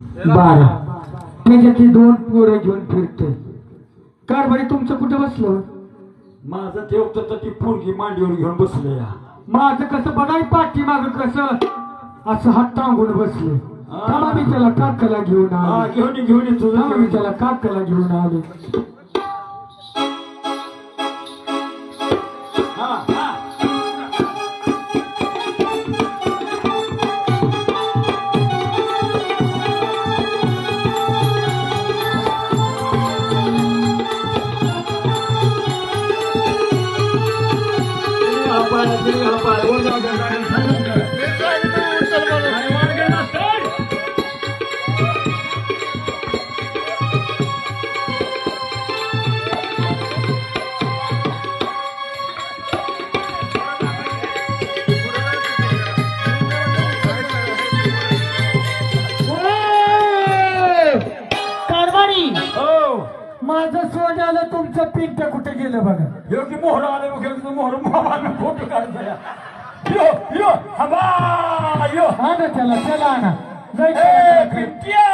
बारा. त्याच्यातली दोन पोरं घेऊन फिरते कारभारी तुमचं कुठं बसलं? माझं ते होतं तर ती पोरगी मांडीवर घेऊन बसले या माझं कसं बघाय पाठी माग कसं? असं हात टांगून बसले. थांबा मी त्याला काकाला घेऊन आले. घेऊन घेऊन तुझं मी त्याला काकाला घेऊन आले. Dengan para. माझं सोन आलं तुमचं पिंट कुठे गेलं बघा? यो की मोहर आले बघ यो मोहर मोहर फोटो काढायचा यो यो हवा यो. हा ना त्याला त्याला आणा. पिट्या!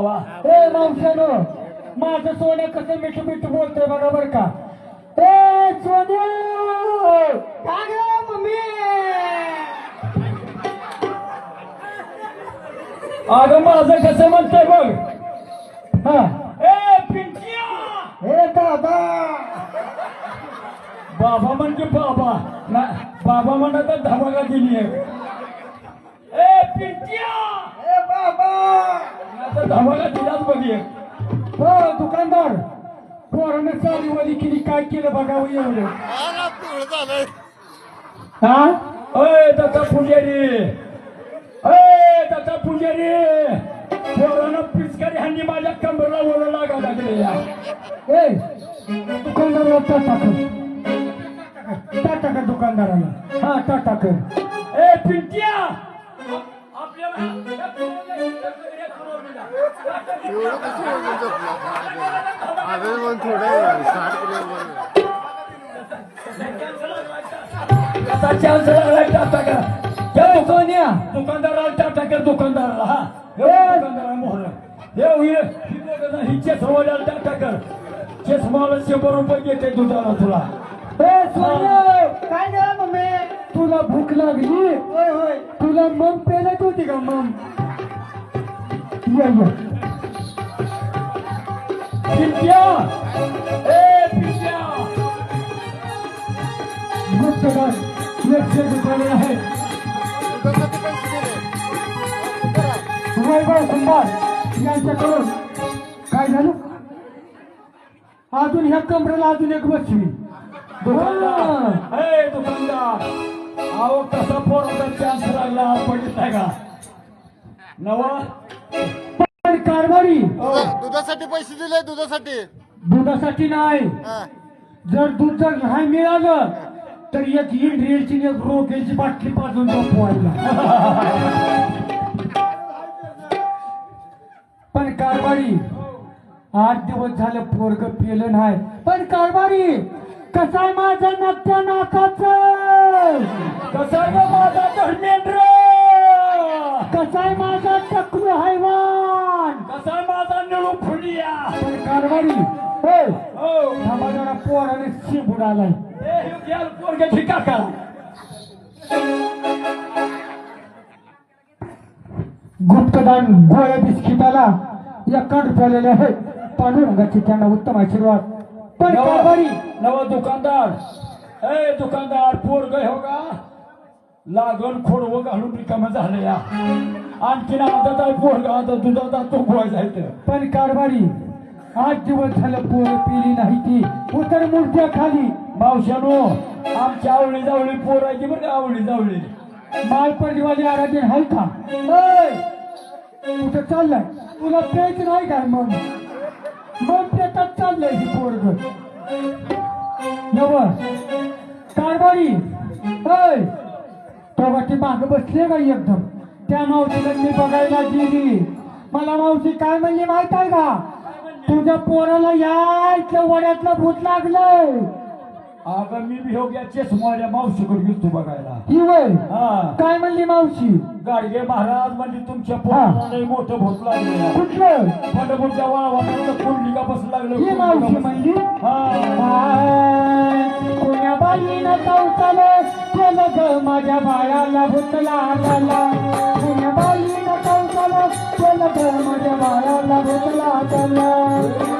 कवा ए मावशानो माझं सोन्या कसं मिठू मिठू बोलतोय बघा बर का. ए सोन्या! काय ग मम्मी! अगं माझं कसं म्हणतंय बघ. हा. ए दादा बाबा! म्हणजे बाबा. ना बाबा म्हणत तर धमाका दिली आहे ए पिंट्या ए बाबा धमाका दिलाच बघी हो दुकानदार. पोरानं चालीवाली केली काय केलं बघावं एवढं. हा? अय दत्ता पुजारी. अय दत्ता पुजारी. पोरानं पिचकारी हंडी माझ्या कंबरला ओरड लागा लागले ए दुकानदाराला टाटा कर. टाटा कर दुकानदाराला. हा टाटा कर. अरे मग थोडं साठ किलो आता चान्स टाटा का ए सोन्या दुकानदाराला टाटा कर दुकानदाराला हा दुकानदाराला मोहर हे होईल ही चष्मावाल्याला टाटा कर चष्मावाला शंभर रुपये घेते दुधाला तुला ए सोन्या काय ग मम्मी? तुला भूक लागली? होय होय. तुला मम पेलत होती का मम या या. पिंट्या! ए पिंट्या! गुप्तदार एकशे दुकाने आहे. दुधासाठी कुंभार यांच्याकडून काय झालं? अजून ह्या कमरेला अजून एक बसवी अरे दुकानदार अहो कसा पोराचा चान्स लागला पडत नाही का? नवा? पण कारभारी. दुधा- दुधासाठी पैसे दिले दुधासाठी. दुधासाठी नाही. हा. जर दूध जर नाही मिळालं तर एक इंड्रियलची आणि एक रोग्याची बाटली पाजून झोपवायला. पण कारभारी आठ दिवस झालं पोरग पिलं नाही. पण कारभारी कसा आहे माझा नक्त्या नाकाचं? कसा माझा धर्मेंद्र? कसा आहे माझा टकलू हैवान कारभारी हो. हो. पोराने शिबूड आलाय पोरग्याची काका. गुप्तदान गोळ्या बिस्किटाला या काढ झालेले आहे. पांडुरंगाचे त्यांना उत्तम आशीर्वाद. पण कारभारी. नवा दुकानदार. ए दुकानदार पोरग हो का? लागण खोडवं घालून रिकाम झालं या आणखीन आता पोरग आता दुधाचा तो गोळा जायचं पण कारभारी आठ दिवस झालं पोरं पिली नाही ती. उतर मूर्त्या खाली. मावशानो आमच्या आवळी जावळी पोरायची बरं का आवळी जावळी मालपर्णीवाली आराधी आहे का कुठं चाललाय? तुला पेच नाही काय मग? मग पेटात चाललंय ही पोरग. नव. कारभारी. ऐ तेव्हा माग बसले का एकदम. त्या मावशीला मी बघायला गेली. मला मावशी काय म्हणली माहीत आहे का? तुझ्या पोराला यायचं वड्यातलं भूत लागलंय. अगं मी बी हो चष्मावाल्या मावशीकडे गेलतो बघायला. ही वय? हा. काय म्हणली मावशी? गाडगे महाराज म्हणजे तुमच्या पोराला लय मोठं भूत लागलं कुठलं? पंढरपूरच्या वाळवाला कुंडली का बस ही मावशी लागलं म्हणली? हा. कोण्या बाईनं केलं ग माझ्या बाळाला कोण्या बाईनं चौचाले केलं ग माझ्या बाळाला भुतला आला